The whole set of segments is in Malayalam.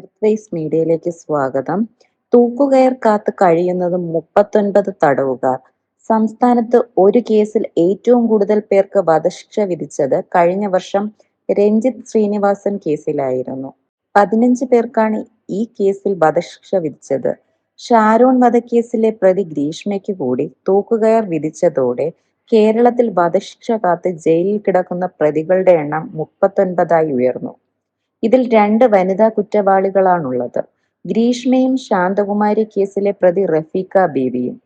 എർത്ത്വൈസ് മീഡിയയിലേക്ക് സ്വാഗതം. തൂക്കുകയർ കാത്ത് കഴിയുന്നത് മുപ്പത്തൊൻപത് തടവുകാർ. സംസ്ഥാനത്ത് ഒരു കേസിൽ ഏറ്റവും കൂടുതൽ പേർക്ക് വധശിക്ഷ വിധിച്ചത് കഴിഞ്ഞ വർഷം രഞ്ജിത്ത് ശ്രീനിവാസൻ കേസിലായിരുന്നു. പതിനഞ്ച് പേർക്കാണ് ഈ കേസിൽ വധശിക്ഷ വിധിച്ചത്. ഷാരോൺ വധക്കേസിലെ പ്രതി ഗ്രീഷ്മയ്ക്ക് കൂടി തൂക്കുകയർ വിധിച്ചതോടെ കേരളത്തിൽ വധശിക്ഷ കാത്ത് ജയിലിൽ കിടക്കുന്ന പ്രതികളുടെ എണ്ണം മുപ്പത്തൊൻപതായി ഉയർന്നു. ഇതിൽ രണ്ട് വനിതാ കുറ്റവാളികളാണുള്ളത്. ഗ്രീഷ്മയും ശാന്തകുമാരി കേസിലെ പ്രതി റഫീഖ ബീവിയും.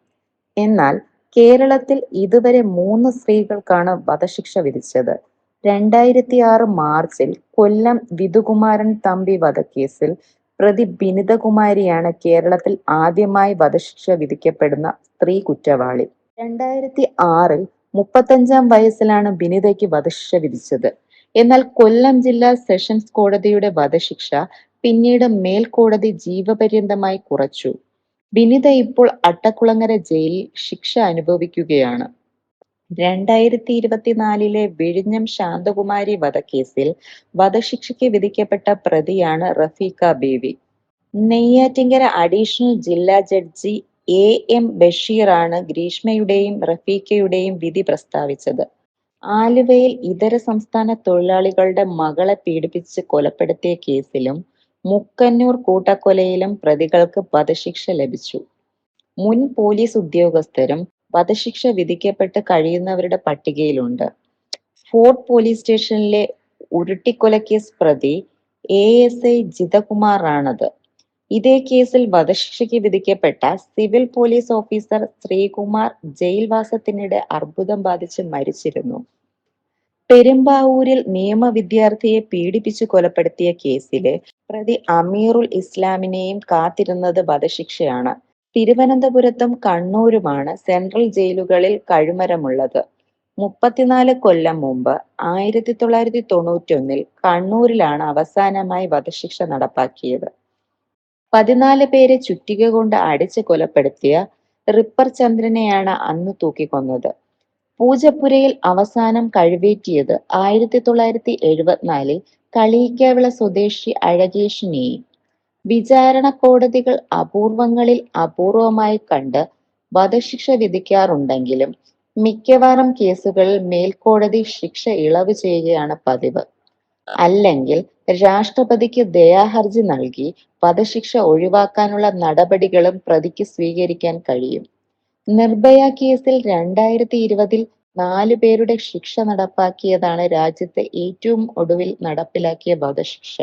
എന്നാൽ കേരളത്തിൽ ഇതുവരെ മൂന്ന് സ്ത്രീകൾക്കാണ് വധശിക്ഷ വിധിച്ചത്. രണ്ടായിരത്തി ആറ് മാർച്ചിൽ കൊല്ലം വിധുകുമാരൻ തമ്പി വധക്കേസിൽ പ്രതി ബിനിതകുമാരിയാണ് കേരളത്തിൽ ആദ്യമായി വധശിക്ഷ വിധിക്കപ്പെടുന്ന സ്ത്രീ കുറ്റവാളി. രണ്ടായിരത്തി ആറിൽ മുപ്പത്തഞ്ചാം വയസ്സിലാണ് ബിനിതയ്ക്ക് വധശിക്ഷ വിധിച്ചത്. എന്നാൽ കൊല്ലം ജില്ലാ സെഷൻസ് കോടതിയുടെ വധശിക്ഷ പിന്നീട് മേൽക്കോടതി ജീവപര്യന്തമായി കുറച്ചു. വിനിത ഇപ്പോൾ അട്ടക്കുളങ്ങര ജയിലിൽ ശിക്ഷ അനുഭവിക്കുകയാണ്. രണ്ടായിരത്തി ഇരുപത്തിനാലിലെ വിഴിഞ്ഞം ശാന്തകുമാരി വധക്കേസിൽ വധശിക്ഷയ്ക്ക് വിധിക്കപ്പെട്ട പ്രതിയാണ് റഫീഖ ബേവി നെയ്യാറ്റിങ്കര അഡീഷണൽ ജില്ലാ ജഡ്ജി എ എം ബഷീറാണ് ഗ്രീഷ്മയുടെയും റഫീഖയുടെയും വിധി പ്രസ്താവിച്ചത്. ആലുവയിൽ ഇതര സംസ്ഥാന തൊഴിലാളികളുടെ മകളെ പീഡിപ്പിച്ച് കൊലപ്പെടുത്തിയ കേസിലും മുക്കന്നൂർ കൂട്ടക്കൊലയിലും പ്രതികൾക്ക് വധശിക്ഷ ലഭിച്ചു. മുൻ പോലീസ് ഉദ്യോഗസ്ഥരും വധശിക്ഷ വിധിക്കപ്പെട്ട് കഴിയുന്നവരുടെ പട്ടികയിലുണ്ട്. ഫോർട്ട് പോലീസ് സ്റ്റേഷനിലെ ഉരുട്ടിക്കൊലക്കേസ് പ്രതി എ എസ് ഐ ജിതകുമാറാണത്. ഇതേ കേസിൽ വധശിക്ഷയ്ക്ക് വിധിക്കപ്പെട്ട സിവിൽ പോലീസ് ഓഫീസർ ശ്രീകുമാർ ജയിൽവാസത്തിനിടെ അർബുദം ബാധിച്ച് മരിച്ചിരുന്നു. പെരുമ്പാവൂരിൽ നിയമവിദ്യാർത്ഥിയെ പീഡിപ്പിച്ച് കൊലപ്പെടുത്തിയ കേസിലെ പ്രതി അമീറുൽ ഇസ്ലാമിനെയും കാത്തിരുന്നത് വധശിക്ഷയാണ്. തിരുവനന്തപുരത്തും കണ്ണൂരുമാണ് സെൻട്രൽ ജയിലുകളിൽ കഴുമരമുള്ളത്. മുപ്പത്തിനാല് കൊല്ലം മുമ്പ് ആയിരത്തി തൊള്ളായിരത്തി തൊണ്ണൂറ്റൊന്നിൽ കണ്ണൂരിലാണ് അവസാനമായി വധശിക്ഷ നടപ്പാക്കിയത്. പതിനാല് പേരെ ചുറ്റിക കൊണ്ട് അടിച്ചു കൊലപ്പെടുത്തിയ റിപ്പർ ചന്ദ്രനെയാണ് അന്ന് തൂക്കിക്കൊന്നത്. പൂജപ്പുരയിൽ അവസാനം കഴിവേറ്റിയത് ആയിരത്തി തൊള്ളായിരത്തി എഴുപത്തിനാലിൽ കളിയിക്കാവിള സ്വദേശി അഴകേഷിനെയും. വിചാരണ കോടതികൾ അപൂർവങ്ങളിൽ അപൂർവമായി കണ്ട് വധശിക്ഷ വിധിക്കാറുണ്ടെങ്കിലും മിക്കവാറും കേസുകളിൽ മേൽക്കോടതി ശിക്ഷ ഇളവ് ചെയ്യുകയാണ് പതിവ്. അല്ലെങ്കിൽ രാഷ്ട്രപതിക്ക് ദയാഹർജി നൽകി വധശിക്ഷ ഒഴിവാക്കാനുള്ള നടപടികളും പ്രതിക്ക് സ്വീകരിക്കാൻ കഴിയും. നിർഭയ കേസിൽ രണ്ടായിരത്തി ഇരുപതിൽ നാല് പേരുടെ ശിക്ഷ നടപ്പാക്കിയതാണ് രാജ്യത്തെ ഏറ്റവും ഒടുവിൽ നടപ്പിലാക്കിയ വധശിക്ഷ.